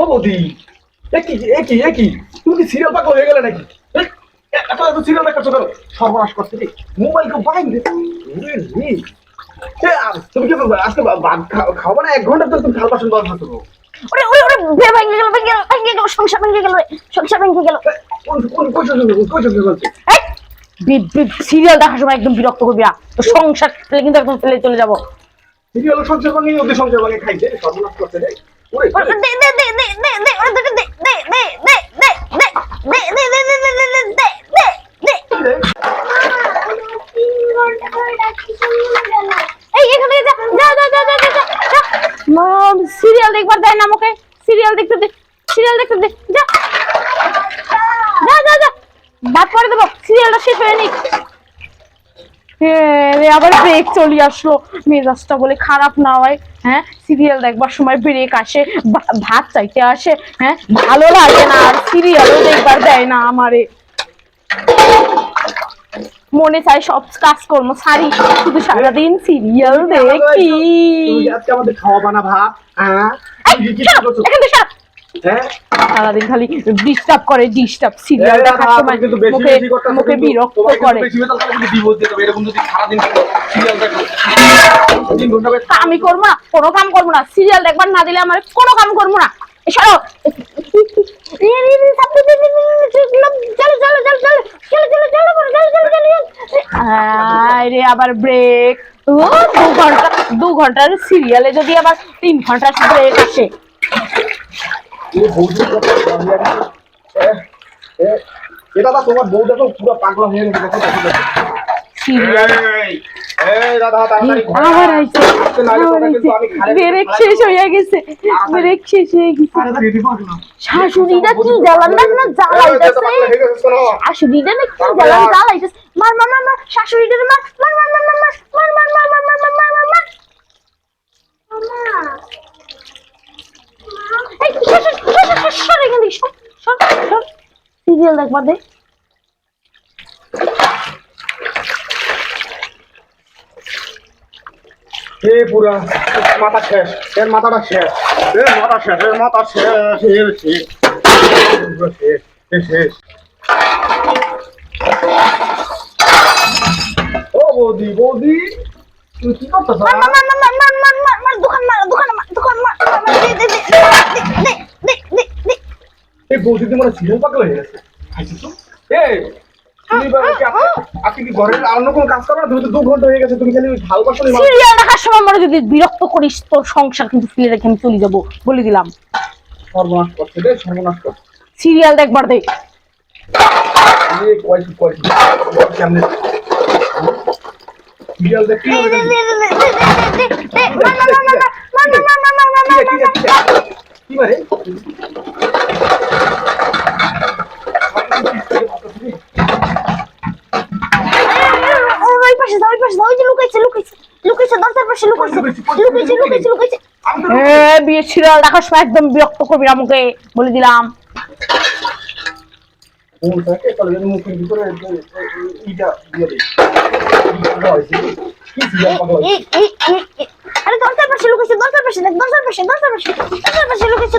ও বৌদি একই একই একই তুমি কি সিরিয়াল হয়ে গেলে নাকি? এত এত সিরিয়াল দেখাচ্ছ কেন? সর্বনাশ করতে রে? মোবাইল আ, তুমি কি আজকে খাওয়া না? এক ঘণ্টা তুমি থাল বাসন বাসন করব ওরে ওরে ওরে বে ভেঙে গেল ভেঙে গেল ভেঙে গেল সংসার ভেঙে গেল সংসার ভেঙে গেল। কোন কোন কোন সঙ্গে কোন সিরিয়াল দেখার সময় একদম বিরক্ত করবি না। তো সংসার ফেলে কিন্তু একদম ফেলে চলে যাব। সিরিয়াল সংসার ভাঙে ওদের সংসার ভাঙে খাইছে সর্বনাশ করতে রে। সিরিয়াল দেখবার দেয় না আমাকে। সিরিয়াল দেখতে দে, সিরিয়াল দেখতে দে, যা। যা যা যা। বাদ করে দেবো, সিরিয়ালটা শেষ হয়ে নিক। আবার ব্রেক চলে আসলো। মেজাজটা বলে খারাপ না হয় হ্যাঁ? সিরিয়াল দেখবার সময় ব্রেক আসে ভাত চাইতে আসে হ্যাঁ? ভালো লাগে না, আর সিরিয়ালও দেখবার দেয় না আমারে। মনে চায় সব কাজ করব সারি শুধু সারাদিন সিরিয়াল দেখি আজকে আমাদের ভাত সারাদিন খালি ডিস্টার্ব করে ডিস্টার্ব সিরিয়াল দেখার সময় মুখে মুখে বিরক্ত করে আমি করব না কোনো কাম করব না সিরিয়াল দেখবার না দিলে আমার কোনো কাম করব না সরো রে আবার ব্রেক ও দু ঘণ্টা দু ঘণ্টার সিরিয়ালে যদি আবার তিন ঘণ্টার ব্রেক আসে এটা তোমার বউ দেখো পুরো পাগলা হয়ে গেছে দেখো, দেখো। আবার আইছে আবার আইছে ব্রেক শেষ হয়ে গেছে ব্রেক শেষ হয়ে গেছে। শাশুড়িটা কি জ্বালান না না জ্বালাইতেছে যেতে পারলে হয়ে গেছে, শোনো। শাশুড়িটা না কি জ্বালান জ্বালাইতেছে মার মার মার মার শাশুড়িটা মার মার মার মার মার মার মার মার মার মার মার মার মার মার এই, সর, সর, সর, সর, সর, সর সর, সর, সর। সিরিয়াল দেখবার দে হে পুরা মাথা শেষ এর মাথাটা শেষ এর মাথা শেষ এর মাথা শেষ এর শেষ শেষ। ও বৌদি বৌদি তুই কি করতেছ? এই বৌদি তোমার সিজন পাকা হয়ে গেছে। খাইছিস তো। এই তুমি কি ঘরের অন্য কোনো কাজ করো তুমি তো দু ঘণ্টা হয়ে গেছে তুমি খালি সিরিয়াল দেখার সময় মনে যদি বিরক্ত করিস তোর সংসার কিন্তু ফেলে রেখে আমি চলে যাব বলে দিলাম সর্বনাশ করছে রে সর্বনাশ করছে সিরিয়াল দেখবার দে সিরিয়াল কি হবে কি রে, লুকাইছে লুকাইছে লুকাইছে দরজার পাশে লুকাইছে লুকাইছে লুকাইছে লুকাইছে এ একদম বিরক্ত করবি আমাকে বলে দিলাম। আরে দরজার লুকাইছে দরজার পাশে দেখ দরজার পাশে দরজার পাশে দরজার পাশে লুকাইছে